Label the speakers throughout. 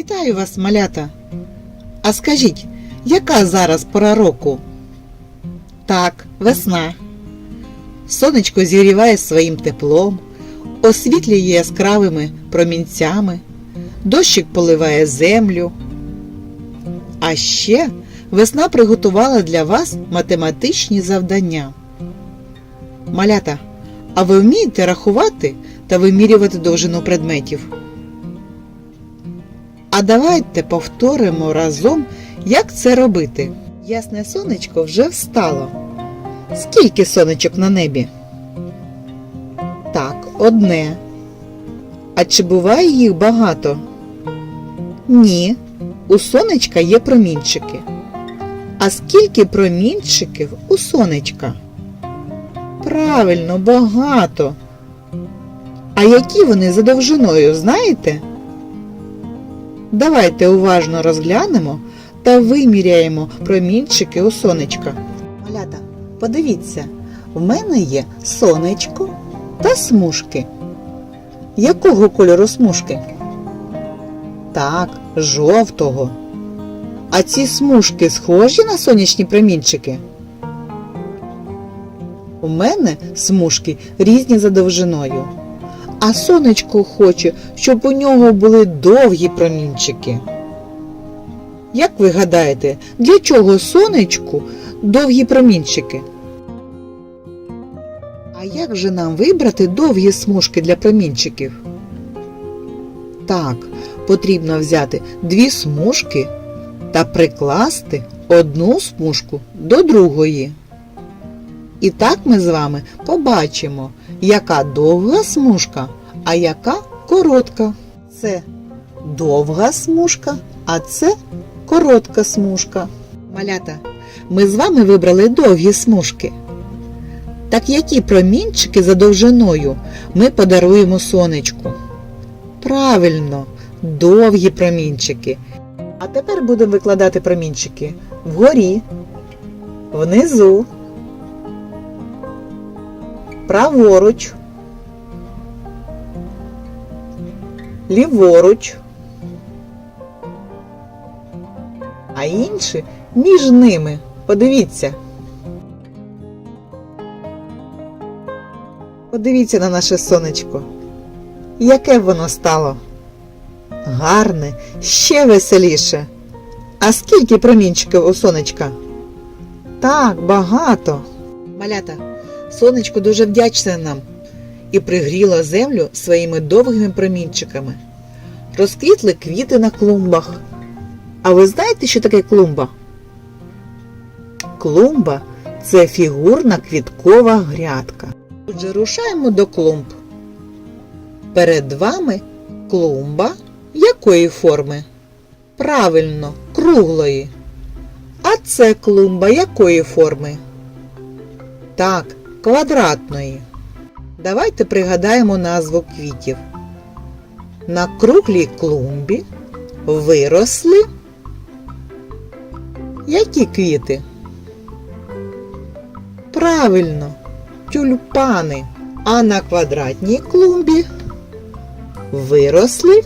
Speaker 1: Вітаю вас, малята. А скажіть, яка зараз пора року? Так, весна. Сонечко зігріває своїм теплом, освітлює яскравими промінцями, дощик поливає землю. А ще весна приготувала для вас математичні завдання. Малята, а ви вмієте рахувати та вимірювати довжину предметів? А давайте повторимо разом, як це робити. Ясне сонечко вже встало. Скільки сонечок на небі? Так, одне. А чи буває їх багато? Ні. У сонечка є промінчики. А скільки промінчиків у сонечка? Правильно, багато. А які вони за довжиною, знаєте? Давайте уважно розглянемо та виміряємо промінчики у сонечка. Малята, подивіться, в мене є сонечко та смужки. Якого кольору смужки? Так, жовтого. А ці смужки схожі на сонячні промінчики? У мене смужки різні за довжиною. А сонечко хоче, щоб у нього були довгі промінчики. Як ви гадаєте, для чого сонечку довгі промінчики? А як же нам вибрати довгі смужки для промінчиків? Так, потрібно взяти дві смужки та прикласти одну смужку до другої. І так ми з вами побачимо, яка довга смужка, а яка коротка. Це довга смужка, а це коротка смужка. Малята, ми з вами вибрали довгі смужки. Так які промінчики за довжиною ми подаруємо сонечку? Правильно, довгі промінчики. А тепер будемо викладати промінчики вгорі, внизу, праворуч, ліворуч, а інші між ними. Подивіться. Подивіться на наше сонечко. Яке воно стало? Гарне, ще веселіше. А скільки промінчиків у сонечка? Так, багато. Малята, сонечко дуже вдячне нам і пригріло землю своїми довгими промінчиками. Розквітли квіти на клумбах. А ви знаєте, що таке клумба? Клумба це фігурна квіткова грядка. Отже, рушаємо до клумб. Перед вами клумба якої форми? Правильно, круглої. А це клумба якої форми? Так, квадратної. Давайте пригадаємо назву квітів. На круглій клумбі виросли які квіти? Правильно, тюльпани. А на квадратній клумбі виросли?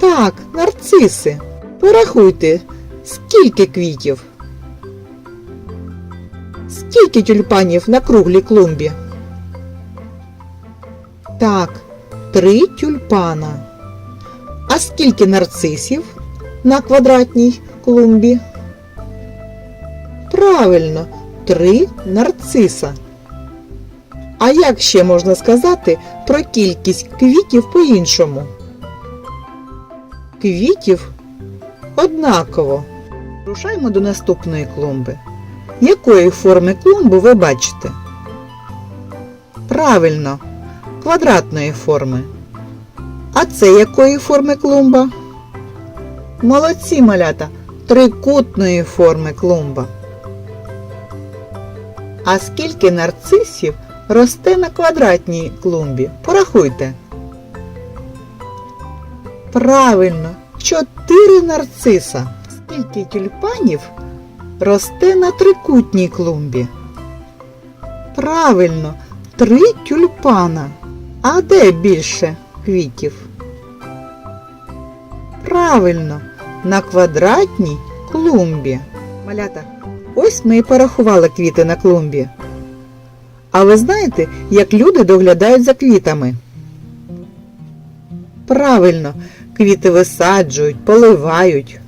Speaker 1: Так, нарциси. Порахуйте, скільки квітів? Скільки тюльпанів на круглій клумбі? Так, три тюльпана. А скільки нарцисів на квадратній клумбі? Правильно, три нарциса. А як ще можна сказати про кількість квітів по-іншому? Квітів однаково. Рушаємо до наступної клумби. Якої форми клумбу ви бачите? Правильно, квадратної форми. А це якої форми клумба? Молодці малята, трикутної форми клумба. А скільки нарцисів росте на квадратній клумбі? Порахуйте. Правильно, чотири нарциса. Скільки тюльпанів росте на трикутній клумбі? Правильно, три тюльпана. А де більше квітів? Правильно, на квадратній клумбі. Малята, ось ми і порахували квіти на клумбі. А ви знаєте, як люди доглядають за квітами? Правильно, квіти висаджують, поливають.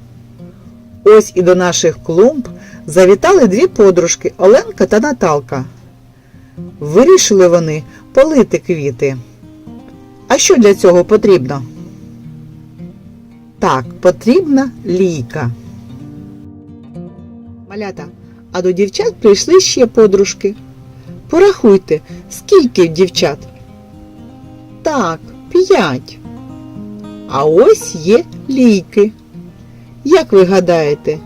Speaker 1: Ось і до наших клумб завітали дві подружки Оленка та Наталка. Вирішили вони полити квіти. А що для цього потрібно? Так, потрібна лійка. Малята, а до дівчат прийшли ще подружки. Порахуйте, скільки дівчат? Так, п'ять. А ось є лійки. Як ви гадаєте,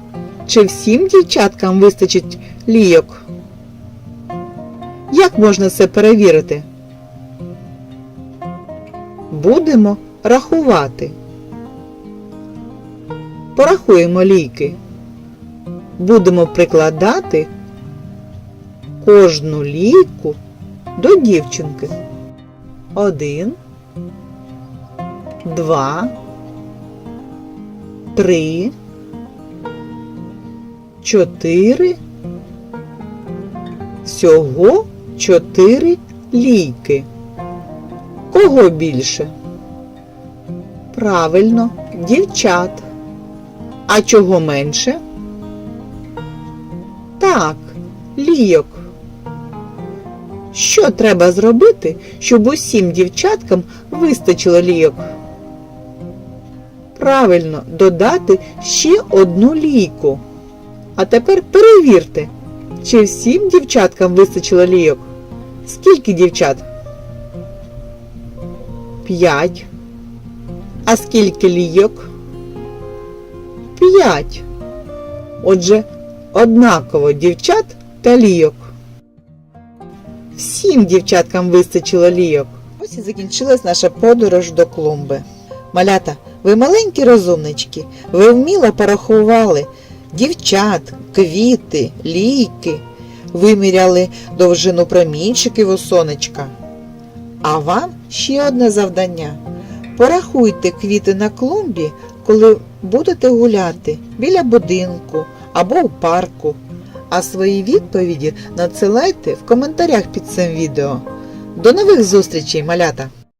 Speaker 1: чи всім дівчаткам вистачить лійок? Як можна це перевірити? Будемо рахувати. Порахуємо лійки. Будемо прикладати кожну лійку до дівчинки. Один, два, три, чотири. Всього чотири лійки. Кого більше? Правильно, дівчат. А чого менше? Так, лійок. Що треба зробити, щоб усім дівчаткам вистачило лійок? Правильно, додати ще одну лійку. А тепер перевірте, чи всім дівчаткам вистачило лійок? Скільки дівчат? П'ять. А скільки лійок? П'ять. Отже, однаково дівчат та лійок. Всім дівчаткам вистачило лійок. Ось і закінчилась наша подорож до клумби. Малята, ви маленькі розумнички, ви вміло порахували дівчат, квіти, лійки, виміряли довжину промінчиків у сонечка. А вам ще одне завдання. Порахуйте квіти на клумбі, коли будете гуляти біля будинку або у парку. А свої відповіді надсилайте в коментарях під цим відео. До нових зустрічей, малята!